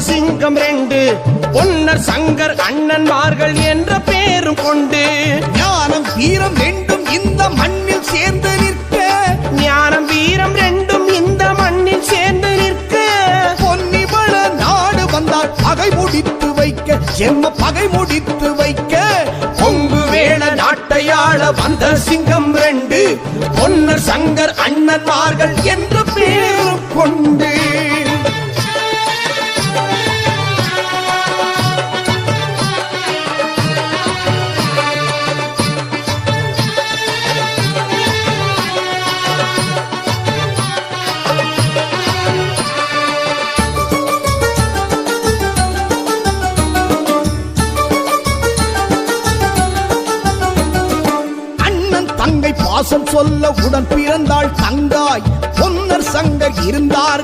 சிங்கம் ரெண்டு பொன்னர் சங்கர் அண்ணன்மார்கள் என்ற பேரும் கொண்டு. ஞானம் வீரம் ரெண்டும் இந்த மண்ணில் சேர்ந்து நிற்க. ஞானம் வீரம் ரெண்டும் இந்த மண்ணில் சேர்ந்து நிற்க. பொன்னிவள நாடு வந்தால் பகை முடித்து வைக்க. எம்ம பகை முடித்து வைக்க. கொங்கு வேள நாட்டையாள வந்த சிங்கம் ரெண்டு பொன்னர் சங்கர் அண்ணன்மார்கள் என்ற பேரும் கொண்டு. தங்கை பாசம் சொல்ல உடன் பிறந்தாள் தங்காய். பொன்னர் சங்க இருந்தார்கள்.